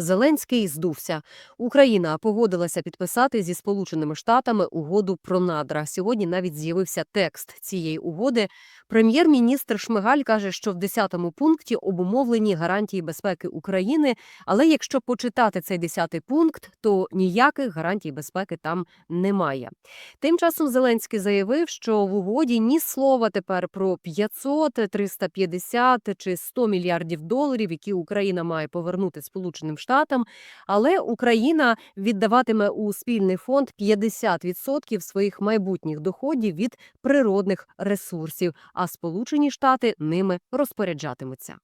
Зеленський здувся. Україна погодилася підписати зі Сполученими Штатами угоду про надра. Сьогодні навіть з'явився текст цієї угоди. Прем'єр-міністр Шмигаль каже, що в 10-му пункті обумовлені гарантії безпеки України. Але якщо почитати цей 10-й пункт, то ніяких гарантій безпеки там немає. Тим часом Зеленський заявив, що в угоді ні слова тепер про 500, 350 чи 100 мільярдів доларів, які Україна має повернути Сполученим Штатам. Але Україна віддаватиме у спільний фонд 50% своїх майбутніх доходів від природних ресурсів, а Сполучені Штати ними розпоряджатимуться.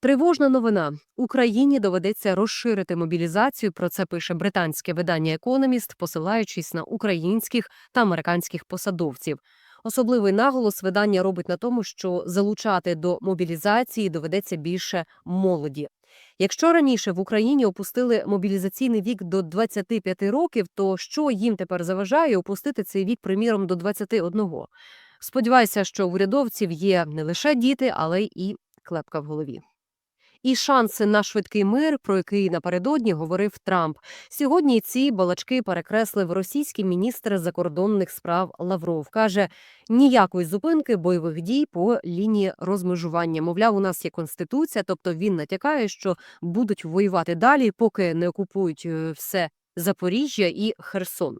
Тривожна новина Україні доведеться розширити мобілізацію. Про це пише британське видання Економіст, посилаючись на українських та американських посадовців. Особливий наголос видання робить на тому, що залучати до мобілізації доведеться більше молоді. Якщо раніше в Україні опустили мобілізаційний вік до 25 років, то що їм тепер заважає опустити цей вік, приміром, до 21? Сподіваюся, що в урядовців є не лише діти, але й клепка в голові. І шанси на швидкий мир, про який напередодні говорив Трамп. Сьогодні ці балачки перекреслив російський міністр закордонних справ Лавров. каже ніякої зупинки бойових дій по лінії розмежування. Мовляв, у нас є конституція, тобто він натякає, що будуть воювати далі, поки не окупують е, все Запоріжжя і Херсон.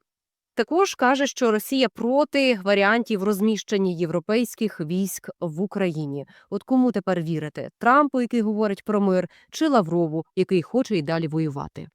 Також каже, що Росія проти варіантів розміщення європейських військ в Україні. От кому тепер вірити? Трампу, який говорить про мир, чи Лаврову, який хоче й далі воювати?